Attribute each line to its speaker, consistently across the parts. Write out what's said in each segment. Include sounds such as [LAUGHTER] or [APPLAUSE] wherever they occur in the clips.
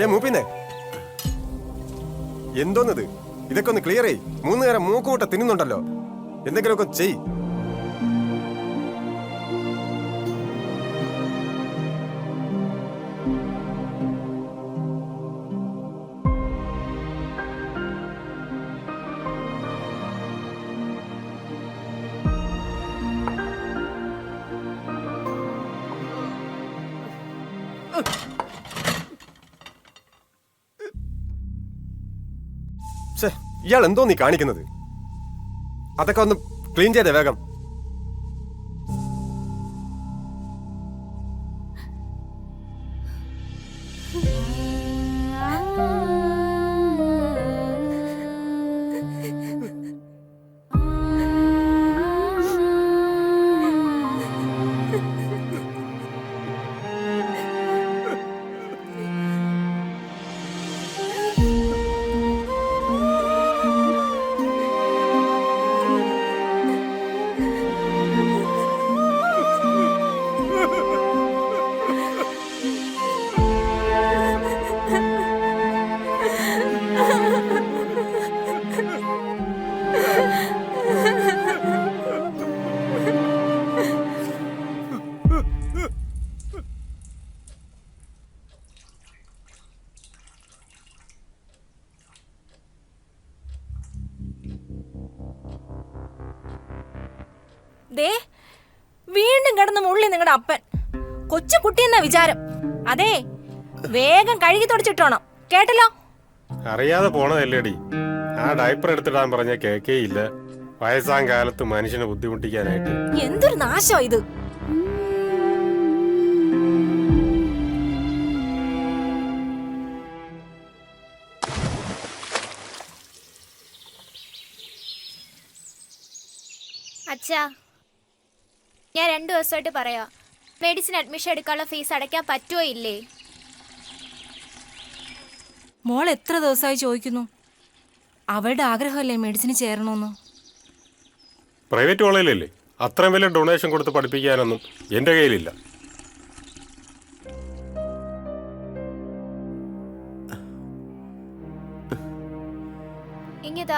Speaker 1: ഏ മൂപ്പിന്നെ. എന്തോന്നത്? ഇതൊക്കെ ഒന്ന് ക്ലിയർ ആയി. മൂന്ന് നേരം മൂക്കൂട്ട തിന്നുന്നുണ്ടല്ലോ. എന്തെങ്കിലുമൊക്കെ ചെയ് ഇയാൾ എന്തോ നീ കാണിക്കുന്നത്? അതൊക്കെ ഒന്ന് ക്ലീൻ ചെയ്തേ വേഗം.
Speaker 2: ദേ വീണ്ടും കിടന്ന് മുള്ളി നിങ്ങളുടെ അപ്പൻ. കൊച്ചു കുട്ടി എന്നാ വിചാരം. അതെ വേഗം കഴുകി തുടച്ചിട്ടോണം. കേട്ടല്ലോ?
Speaker 1: അറിയാതെ പോണതല്ലേടി. ആ ഡയപ്പർ എടുത്തിടാൻ പറഞ്ഞ കേക്കേയില്ല. വയസ്സാം കാലത്ത് മനുഷ്യനെ ബുദ്ധിമുട്ടിക്കാനായിട്ട്.
Speaker 2: എന്തൊരു നാശോ ഇത്?
Speaker 3: അച്ഛാ ഞാൻ രണ്ടു ദിവസമായിട്ട് പറയാം. മെഡിസിൻ അഡ്മിഷൻ എടുക്കാനുള്ള ഫീസ് അടയ്ക്കാൻ പറ്റുമോ ഇല്ലേ?
Speaker 2: മോൾ എത്ര ദിവസമായി ചോദിക്കുന്നു? അവളുടെ ആഗ്രഹമല്ലേ മെഡിസിന് ചേരണമെന്ന്?
Speaker 1: പ്രൈവറ്റ് കോളേജിലല്ലേ അത്രയും വലിയ ഡൊണേഷൻ കൊടുത്ത് പഠിപ്പിക്കാനൊന്നും എന്റെ കയ്യിലില്ല.
Speaker 3: ഇങ്ങനെ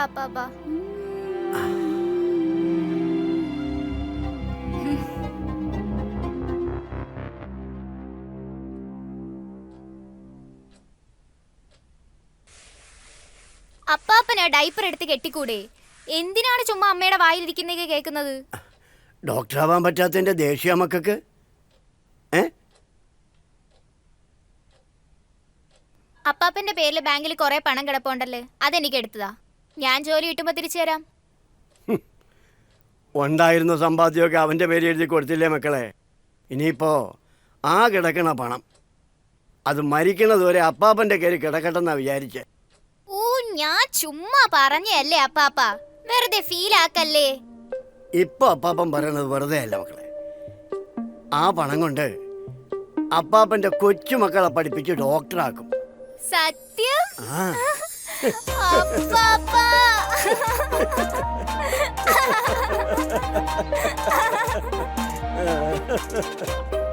Speaker 3: അപ്പാപ്പനാ ഡൈപ്പർ എടുത്ത് കെട്ടിക്കൂടെ? എന്തിനാണ് ചുമ്മാ അമ്മയുടെ വായിലിരിക്കുന്നതൊക്കെ കേൾക്കുന്നത്?
Speaker 4: ഡോക്ടറാവാൻ പറ്റാത്തതിന്റെ ദേഷ്യ മക്കൾക്ക് ഏ?
Speaker 3: അപ്പാപ്പന്റെ പേരിൽ ബാങ്കിൽ കുറെ പണം കിടപ്പുണ്ടല്ലേ? അതെനിക്ക് എടുത്തതാ. ഞാൻ ജോലി കിട്ടുമ്പോ തിരിച്ചു തരാം.
Speaker 4: ഉണ്ടായിരുന്ന സമ്പാദ്യമൊക്കെ അവന്റെ പേര് എഴുതി കൊടുത്തില്ലേ മക്കളെ? ഇനിയിപ്പോ ആ കിടക്കണ പണം. അത് മരിക്കണതുവരെ അപ്പാപ്പന്റെ കയറി കിടക്കട്ടെന്നാ വിചാരിച്ചേ.
Speaker 3: ഓ ഞാൻ ചുമ്മാ പറഞ്ഞല്ലേ അപ്പാപ്പ. വെറുതെ ഫീൽ ആക്കല്ലേ?
Speaker 4: ഇപ്പൊ അപ്പാപ്പൻ പറയണത് വെറുതെ അല്ല മക്കളെ. ആ പണം കൊണ്ട് അപ്പാപ്പന്റെ കൊച്ചുമക്കളെ പഠിപ്പിച്ച് ഡോക്ടറാക്കും
Speaker 3: സത്യം? അപ്പാപ്പ. Ha ha ha
Speaker 4: പോയി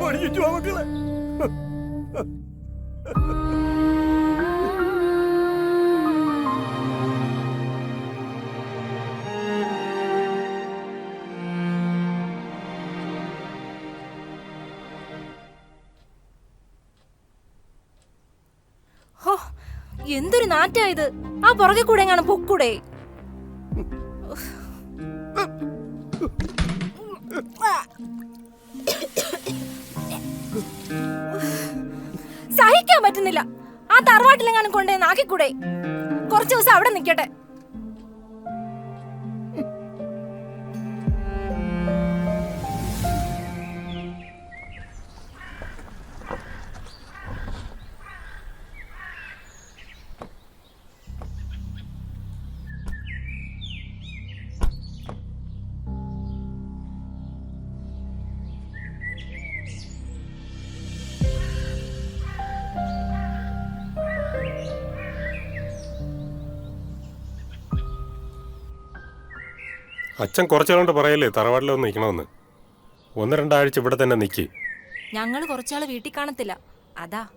Speaker 4: പഠിച്ചിട്ട് വാ [LAUGHS] മക്കളെ.
Speaker 2: ഹോ എന്തൊരു നാറ്റായത് ആ പുറകെ കൂടെ എങ്ങാണ് പൊക്കൂടെ? പറ്റുന്നില്ല. ആ തറവാട്ടിലെങ്ങാനും കൊണ്ടേ നാക്കിക്കൂടെ? കുറച്ച് ദിവസം അവിടെ നിൽക്കട്ടെ.
Speaker 1: അച്ഛൻ കുറച്ചുകൊണ്ട് പറയല്ലേ തറവാട്ടിലൊന്ന് നിൽക്കണമെന്ന്. ഒന്ന് രണ്ടാഴ്ച ഇവിടെ തന്നെ നിൽക്കി
Speaker 2: ഞങ്ങൾ കുറച്ചാൾ വീട്ടിൽ കാണത്തില്ല. അതാ.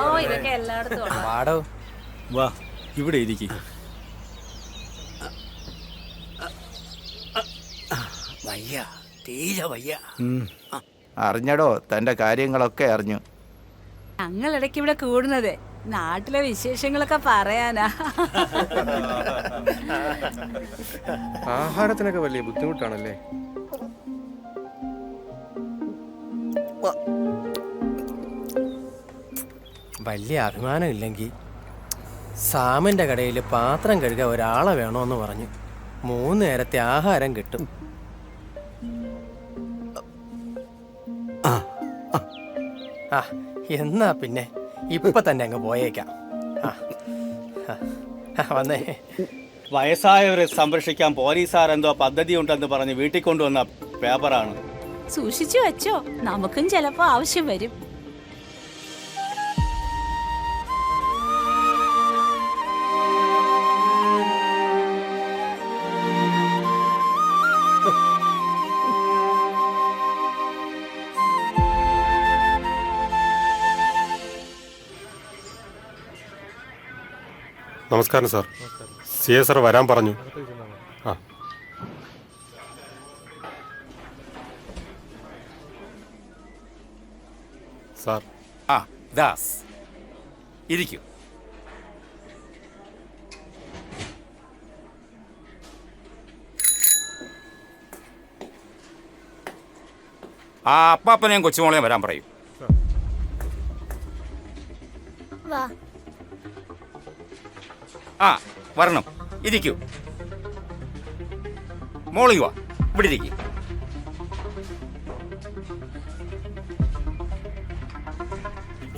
Speaker 2: ഓ ഇതൊക്കെ എല്ലായിടത്തും ഉള്ളതാ.
Speaker 5: വാടോ. വാ ഇവിടെ ഇരിക്കും.
Speaker 4: വയ്യ തീരെ വയ്യ.
Speaker 6: അറിഞ്ഞടോ തന്റെ കാര്യങ്ങളൊക്കെ അറിഞ്ഞു.
Speaker 7: ഞങ്ങൾ ഇടയ്ക്ക് ഇവിടെ കൂടുന്നത്. നാട്ടിലെ വിശേഷങ്ങളൊക്കെ പറയാനാ.
Speaker 8: ആഹാരത്തിനൊക്കെ വലിയ ബുദ്ധിമുട്ടാണല്ലേ?
Speaker 5: വലിയ അഭിമാനം ഇല്ലെങ്കിൽ സാമിന്റെ കടയിൽ പാത്രം കഴുകാൻ ഒരാളെ വേണമെന്ന് പറഞ്ഞു. മൂന്ന് നേരത്തെ ആഹാരം കിട്ടും. ആ എന്നാ പിന്നെ? ഇപ്പൊ തന്നെ അങ്ങ് പോയേക്കാം. വന്നേ.
Speaker 9: വയസ്സായവരെ സംരക്ഷിക്കാൻ പോലീസാർ എന്തോ പദ്ധതി ഉണ്ടെന്ന് പറഞ്ഞ് വീട്ടിൽ കൊണ്ടുവന്ന പേപ്പറാണ്.
Speaker 7: സൂക്ഷിച്ചു വെച്ചോ. നമുക്കും ചിലപ്പോ ആവശ്യം വരും.
Speaker 1: നമസ്കാരം സാർ. സി എ സാർ വരാൻ പറഞ്ഞു. ആ. സാർ.
Speaker 10: ആ ദാസ്. ഇരിക്കൂ. ആ അപ്പാപ്പനെയും കൊച്ചുമോളെയും വരാൻ പറയൂ.
Speaker 3: വാ.
Speaker 10: ആ വരണം. ഇരിക്കൂ. മോളിങ് വാ ഇവിടെ ഇരിക്കും.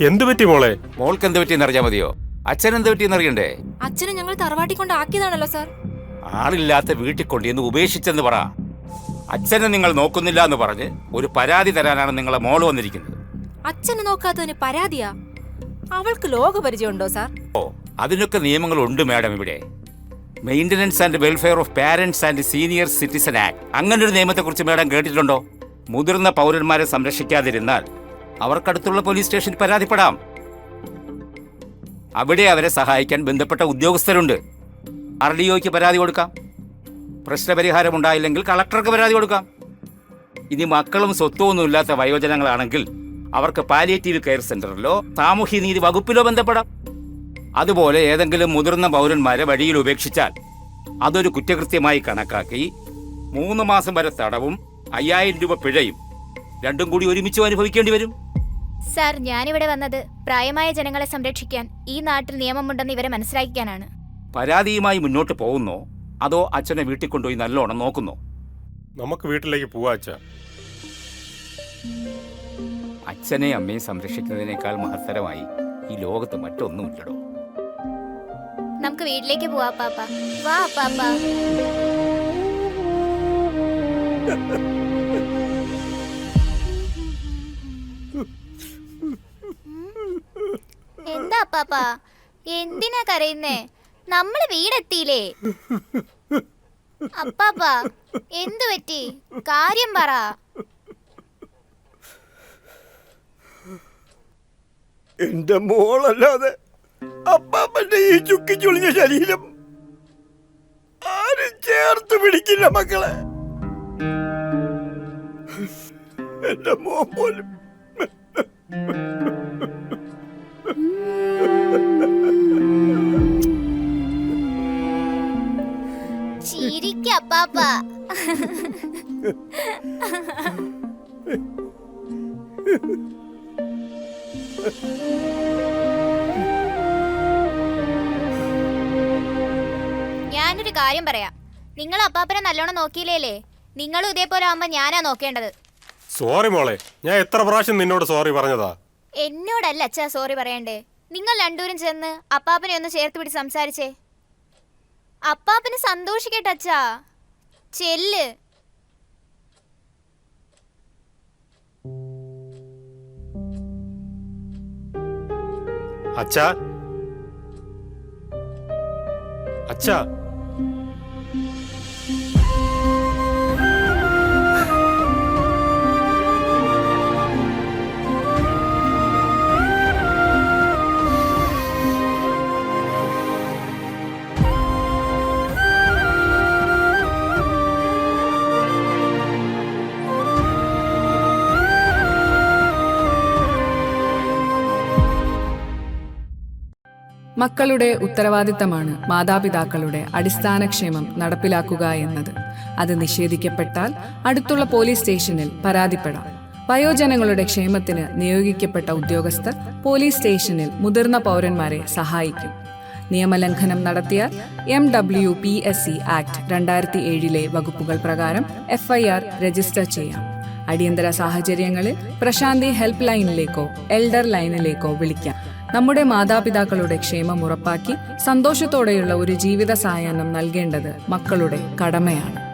Speaker 1: എന്ത് പറ്റി മോളെ?
Speaker 10: മോൾക്ക് എന്ത് പറ്റിയെന്ന് അറിയാ മതിയോ? അച്ഛൻ എന്ത് പറ്റിയെന്ന് അറിയണ്ടേ?
Speaker 2: അച്ഛനെ ഞങ്ങൾ തറവാട്ടി കൊണ്ട് ആക്കിയതാണല്ലോ സാർ.
Speaker 10: ആളില്ലാത്ത വീട്ടിൽ കൊണ്ട് എന്ന് ഉപേക്ഷിച്ചെന്ന് പറ. അച്ഛനെ നിങ്ങൾ നോക്കുന്നില്ല എന്ന് പറഞ്ഞ് ഒരു പരാതി തരാനാണ് നിങ്ങളെ മോൾ വന്നിരിക്കുന്നത്.
Speaker 2: അച്ഛനെ നോക്കാത്തതിന് പരാതിയാ? അവൾക്ക് ലോകപരിചയമുണ്ടോ സാർ?
Speaker 10: ഓ അതിനൊക്കെ നിയമങ്ങളുണ്ട് മാഡം ഇവിടെ. Maintenance and welfare of parents and senior citizen act അങ്ങനെ ഒരു നിയമത്തെക്കുറിച്ച് മാഡം കേട്ടിട്ടുണ്ടോ? മുതിർന്ന പൗരന്മാരെ സംരക്ഷിക്കാതിരുന്നാൽ അവർക്കടുത്തുള്ള പോലീസ് സ്റ്റേഷനിൽ പരാതിപ്പെടാം. അവിടെ അവരെ സഹായിക്കാൻ ബന്ധപ്പെട്ട ഉദ്യോഗസ്ഥരുണ്ട്. ആർ ഡി ഒക്ക് പരാതി കൊടുക്കാം. പ്രശ്നപരിഹാരം ഉണ്ടായില്ലെങ്കിൽ കളക്ടർക്ക് പരാതി കൊടുക്കാം. ഇനി മക്കളും സ്വത്തുമൊന്നും ഇല്ലാത്ത വയോജനങ്ങളാണെങ്കിൽ അവർക്ക് പാലിയേറ്റീവ് കെയർ സെന്ററിലോ സാമൂഹ്യനീതി വകുപ്പിലോ ബന്ധപ്പെടാം. അതുപോലെ ഏതെങ്കിലും മുതിർന്ന പൗരന്മാരെ വഴിയിൽ ഉപേക്ഷിച്ചാൽ അതൊരു കുറ്റകൃത്യമായി കണക്കാക്കി മൂന്ന് മാസം വരെ തടവും അയ്യായിരം രൂപ പിഴയും രണ്ടും കൂടി ഒരുമിച്ച് അനുഭവിക്കേണ്ടി വരും.
Speaker 3: സാർ ഞാനിവിടെ വന്നത് പ്രായമായ ജനങ്ങളെ സംരക്ഷിക്കാൻ ഈ നാട്ടിൽ നിയമമുണ്ടെന്ന് ഇവരെ മനസ്സിലാക്കിക്കാനാണ്.
Speaker 10: പരാതിയുമായി മുന്നോട്ട് പോകുന്നോ? അതോ അച്ഛനെ വീട്ടിൽ കൊണ്ടുപോയി നല്ലോണം നോക്കുന്നോ?
Speaker 1: നമുക്ക് വീട്ടിലേക്ക് പോവാ അച്ഛാ.
Speaker 10: അച്ഛനെ അമ്മയെ സംരക്ഷിക്കുന്നതിനേക്കാൾ മഹത്തരമായി ഈ ലോകത്ത് മറ്റൊന്നുമില്ലടോ.
Speaker 3: നമുക്ക് വീട്ടിലേക്ക് പോവാ പാപ്പ. വാ പാപ്പ. എന്താ പാപ്പ? എന്തിനാ കരയുന്നേ? നമ്മൾ വീടെത്തിയില്ലേ? അപ്പാപ്പ എന്തു പറ്റി? കാര്യം പറ.
Speaker 4: എന്റെ മോളല്ലാതെ അപ്പാപ്പന്റെ ഈ ചുക്കി ചുളിഞ്ഞ ശരീരം ആരും ചേർത്ത് പിടിക്കില്ല മക്കളെ. എന്റെ മോൻ പോലും.
Speaker 3: ചിരിക്ക അപ്പാപ്പ [LAUGHS] ഞാനൊരു കാര്യം പറയാം. നിങ്ങൾ അപ്പാപ്പനെ നല്ലോണം നോക്കിയില്ലേ നിങ്ങളും ഇതേപോലെ ആവുമ്പോ ഞാനാ നോക്കേണ്ടത്.
Speaker 1: സോറി മോളെ ഞാൻ എത്ര പ്രാവശ്യം നിന്നോട് സോറി പറഞ്ഞതാ?
Speaker 3: എന്നോടല്ല അച്ഛാ സോറി പറയണ്ടേ. നിങ്ങൾ രണ്ടുപേരും ചെന്ന് അപ്പാപ്പനെ ഒന്ന് ചേർത്ത് പിടിച്ച് സംസാരിച്ചേ. അപ്പാപ്പന് സന്തോഷിക്കട്ടെ അച്ഛാ. ചെല്ല്.
Speaker 1: അച്ഛാ. അച്ഛാ.
Speaker 8: മക്കളുടെ ഉത്തരവാദിത്തമാണ് മാതാപിതാക്കളുടെ അടിസ്ഥാനക്ഷേമം നടപ്പിലാക്കുക എന്നത്. അത് നിഷേധിക്കപ്പെട്ടാൽ അടുത്തുള്ള പോലീസ് സ്റ്റേഷനിൽ പരാതിപ്പെടാം. വയോജനങ്ങളുടെ ക്ഷേമത്തിന് നിയോഗിക്കപ്പെട്ട ഉദ്യോഗസ്ഥർ പോലീസ് സ്റ്റേഷനിൽ മുതിർന്ന പൗരന്മാരെ സഹായിക്കും. നിയമലംഘനം നടത്തിയാൽ M W P S C act രണ്ടായിരത്തി ഏഴിലെ വകുപ്പുകൾ പ്രകാരം എഫ്ഐആർ രജിസ്റ്റർ ചെയ്യാം. അടിയന്തര സാഹചര്യങ്ങളിൽ പ്രശാന്തി ഹെൽപ്പ് ലൈനിലേക്കോ എൽഡർ ലൈനിലേക്കോ വിളിക്കാം. നമ്മുടെ മാതാപിതാക്കളുടെ ക്ഷേമം ഉറപ്പാക്കി സന്തോഷത്തോടെയുള്ള ഒരു ജീവിത സായാഹ്നം നൽകേണ്ടത് മക്കളുടെ കടമയാണ്.